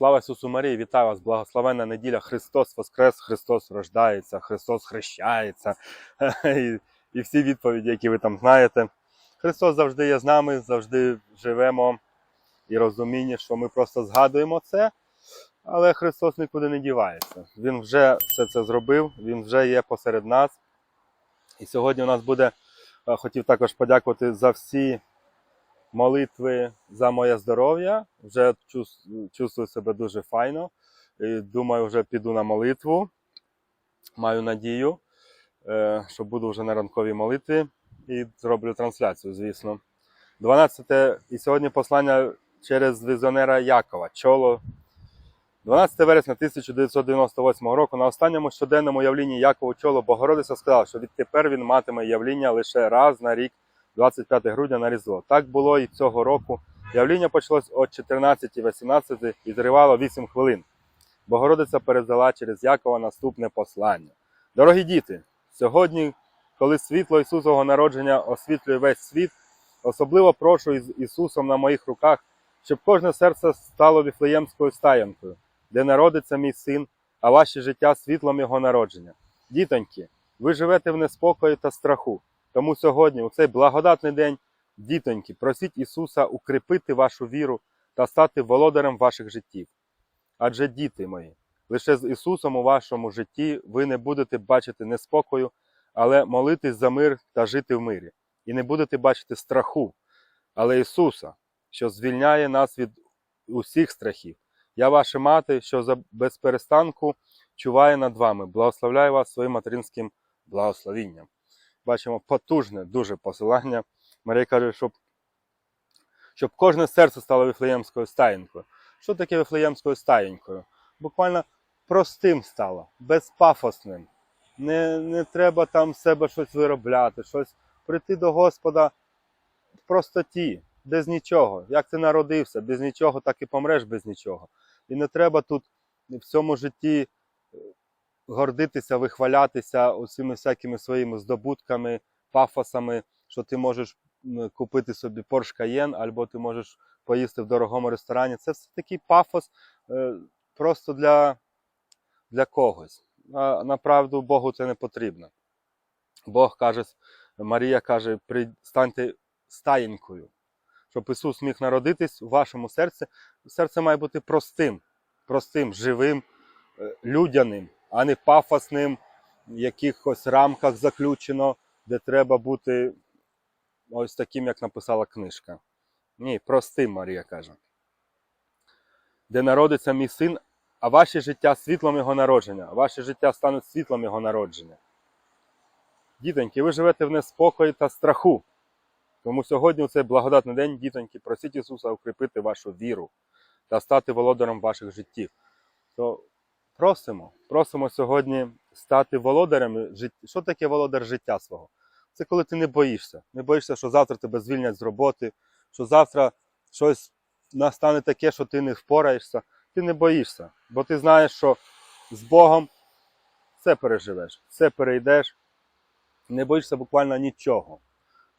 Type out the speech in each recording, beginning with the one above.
Слава Ісусу Марії, вітаю вас, благословенна неділя. Христос Воскрес, Христос рождається, Христос хрещається. І, і всі відповіді, які ви там знаєте. Христос завжди є з нами, завжди живемо і розуміння, що ми просто згадуємо це, але Христос нікуди не дівається. Він вже все це зробив, Він вже є посеред нас. І сьогодні у нас буде, е, хотів також подякувати за всі молитви за моє здоров'я. Вже чувствую себе дуже файно. Думаю, вже піду на молитву. Маю надію, е, що буду вже на ранковій молитві і зроблю трансляцію, звісно. 12 і сьогодні послання через візіонера Якова. Чоло. 12 вересня 1998 року на останньому щоденному явлінні Якову Чоло Богородиця сказала, що відтепер він матиме явління лише раз на рік 25 грудня на Різдво. Так було і цього року. Явління почалось о 14.18 і тривало 8 хвилин. Богородиця передала через Якова наступне послання. Дорогі діти, сьогодні, коли світло Ісусового народження освітлює весь світ, особливо прошу із Ісусом на моїх руках, щоб кожне серце стало віфлеємською стаянкою, де народиться мій син, а ваше життя світлом його народження. Дітоньки, ви живете в неспокої та страху. Тому сьогодні, у цей благодатний день, дітоньки, просіть Ісуса укріпити вашу віру та стати володарем ваших життів. Адже, діти мої, лише з Ісусом у вашому житті ви не будете бачити неспокою, але молитись за мир та жити в мирі. І не будете бачити страху, але Ісуса, що звільняє нас від усіх страхів. Я ваша мати, що за безперестанку чуває над вами. Благословляю вас своїм материнським благословінням бачимо потужне дуже посилання. Марія каже, щоб, щоб кожне серце стало вифлеємською стаєнкою. Що таке вифлеємською стаєнкою? Буквально простим стало, безпафосним. Не, не треба там себе щось виробляти, щось прийти до Господа в простоті, без нічого. Як ти народився, без нічого, так і помреш без нічого. І не треба тут в цьому житті гордитися, вихвалятися усіми всякими своїми здобутками, пафосами, що ти можеш купити собі Porsche Cayenne, або ти можеш поїсти в дорогому ресторані. Це все такий пафос е, просто для, для когось. Направду Богу це не потрібно. Бог каже, Марія каже, станьте стаєнькою, щоб Ісус міг народитись у вашому серці. Серце має бути простим, простим, живим, е, людяним, а не пафосним, в якихось рамках заключено, де треба бути ось таким, як написала книжка. Ні, простим, Марія каже. Де народиться мій син, а ваше життя світлом його народження, ваше життя стануть світлом його народження. Дітоньки, ви живете в неспокої та страху. Тому сьогодні, у цей благодатний день, дітоньки, просіть Ісуса укріпити вашу віру та стати володарем ваших життів. То просимо, просимо сьогодні стати володарем життя. Що таке володар життя свого? Це коли ти не боїшся. Не боїшся, що завтра тебе звільнять з роботи, що завтра щось настане таке, що ти не впораєшся. Ти не боїшся, бо ти знаєш, що з Богом все переживеш, все перейдеш. Не боїшся буквально нічого.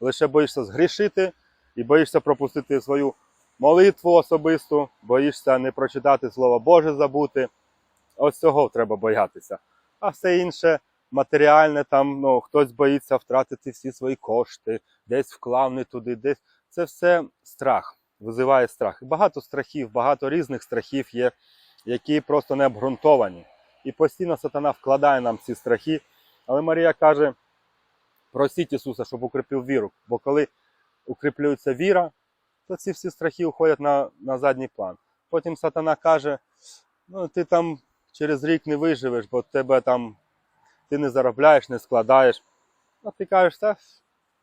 Лише боїшся згрішити і боїшся пропустити свою молитву особисту, боїшся не прочитати Слово Боже забути. Ось цього треба боятися. А все інше матеріальне, там ну, хтось боїться втратити всі свої кошти, десь вклав не туди, десь. Це все страх, визиває страх. Багато страхів, багато різних страхів є, які просто не обґрунтовані. І постійно сатана вкладає нам ці страхи. Але Марія каже: просіть Ісуса, щоб укріпив віру. Бо коли укріплюється віра, то ці всі страхи уходять на, на задній план. Потім сатана каже: ну ти там через рік не виживеш, бо тебе там ти не заробляєш, не складаєш. А ти кажеш, та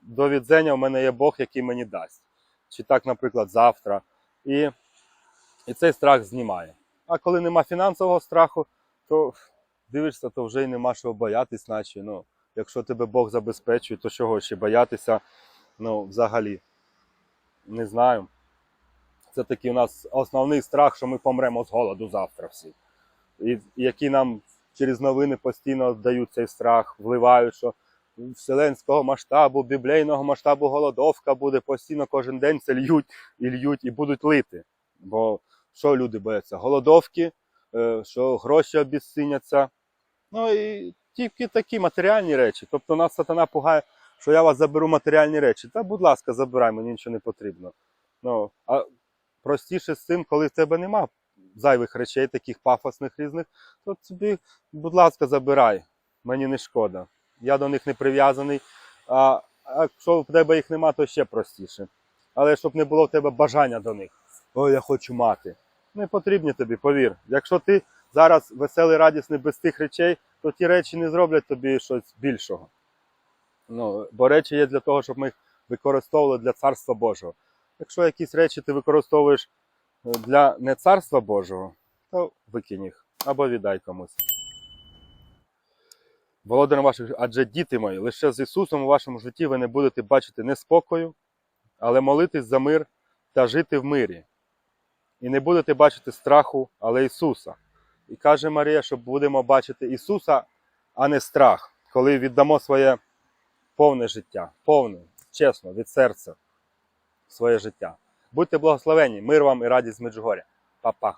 до відзення у мене є Бог, який мені дасть. Чи так, наприклад, завтра. І, і цей страх знімає. А коли нема фінансового страху, то дивишся, то вже й нема чого боятись, наче. Ну, якщо тебе Бог забезпечує, то чого ще боятися? Ну, взагалі, не знаю. Це такий у нас основний страх, що ми помремо з голоду завтра всі. І які нам через новини постійно дають цей страх, вливають, що вселенського масштабу, біблійного масштабу голодовка буде постійно кожен день це льють і льють, і будуть лити. Бо що люди бояться? Голодовки, е, що гроші обіцяться. Ну і тільки такі матеріальні речі. Тобто нас сатана пугає, що я вас заберу матеріальні речі. Та, будь ласка, забирай, мені нічого не потрібно. Ну, а простіше з цим, коли в тебе нема зайвих речей, таких пафосних різних, то тобі, будь ласка, забирай. Мені не шкода. Я до них не прив'язаний. А, а якщо в тебе їх нема, то ще простіше. Але щоб не було в тебе бажання до них. Ой, я хочу мати. Не потрібні тобі, повір. Якщо ти зараз веселий, радісний без тих речей, то ті речі не зроблять тобі щось більшого. Ну, бо речі є для того, щоб ми їх використовували для царства Божого. Якщо якісь речі ти використовуєш для не царства Божого, то викинь їх або віддай комусь. Володарем ваших, адже діти мої, лише з Ісусом у вашому житті ви не будете бачити неспокою, але молитись за мир та жити в мирі. І не будете бачити страху, але Ісуса. І каже Марія, що будемо бачити Ісуса, а не страх, коли віддамо своє повне життя, повне, чесно, від серця своє життя. Будьте благословені, мир вам і радість з Меджугоря. Па-па.